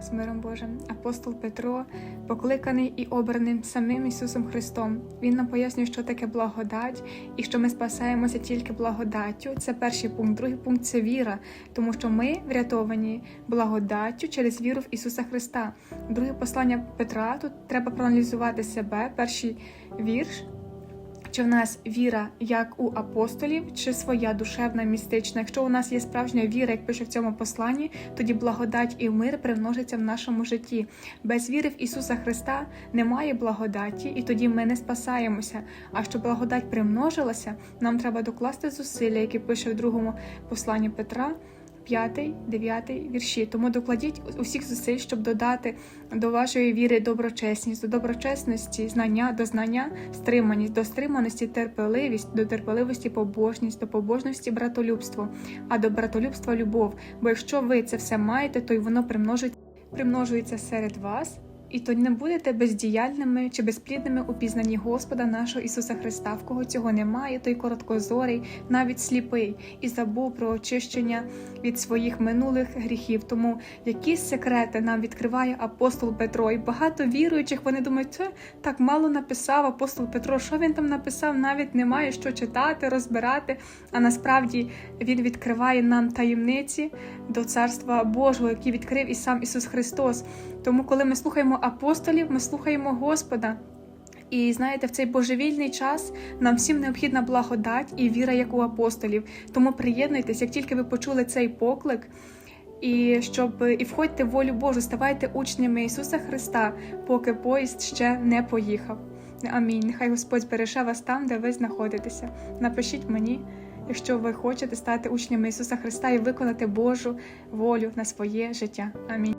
З миром Божим, апостол Петро, покликаний і обраним самим Ісусом Христом. Він нам пояснює, що таке благодать і що ми спасаємося тільки благодаттю. Це перший пункт. Другий пункт це віра, тому що ми врятовані благодаттю через віру в Ісуса Христа. Друге послання Петра тут треба проаналізувати себе. Перший вірш. Чи в нас віра як у апостолів, чи своя душевна, містична? Якщо у нас є справжня віра, як пише в цьому посланні, тоді благодать і мир примножиться в нашому житті. Без віри в Ісуса Христа немає благодаті, і тоді ми не спасаємося. А щоб благодать примножилася, нам треба докласти зусилля, які пише в другому посланні Петра. 5, 9 вірші. Тому докладіть усіх зусиль, щоб додати до вашої віри доброчесність, до доброчесності, знання, до знання, стриманість, до стриманості терпеливість, до терпеливості побожність, до побожності братолюбство, а до братолюбства любов. Бо якщо ви це все маєте, то й воно примножить, примножується серед вас. І то не будете бездіяльними чи безплідними у пізнанні Господа нашого Ісуса Христа, в кого цього немає, той короткозорий, навіть сліпий, і забув про очищення від своїх минулих гріхів. Тому якісь секрети нам відкриває апостол Петро. І багато віруючих вони думають, це так мало написав апостол Петро. Що він там написав? Навіть немає що читати, розбирати. А насправді він відкриває нам таємниці до Царства Божого, які відкрив і сам Ісус Христос. Тому, коли ми слухаємо апостолів, ми слухаємо Господа. І знаєте, в цей божевільний час нам всім необхідна благодать і віра, як у апостолів. Тому приєднуйтесь, як тільки ви почули цей поклик, і щоб і входьте в волю Божу, ставайте учнями Ісуса Христа, поки поїзд ще не поїхав. Амінь. Нехай Господь береже вас там, де ви знаходитеся. Напишіть мені, якщо ви хочете стати учнями Ісуса Христа і виконати Божу волю на своє життя. Амінь.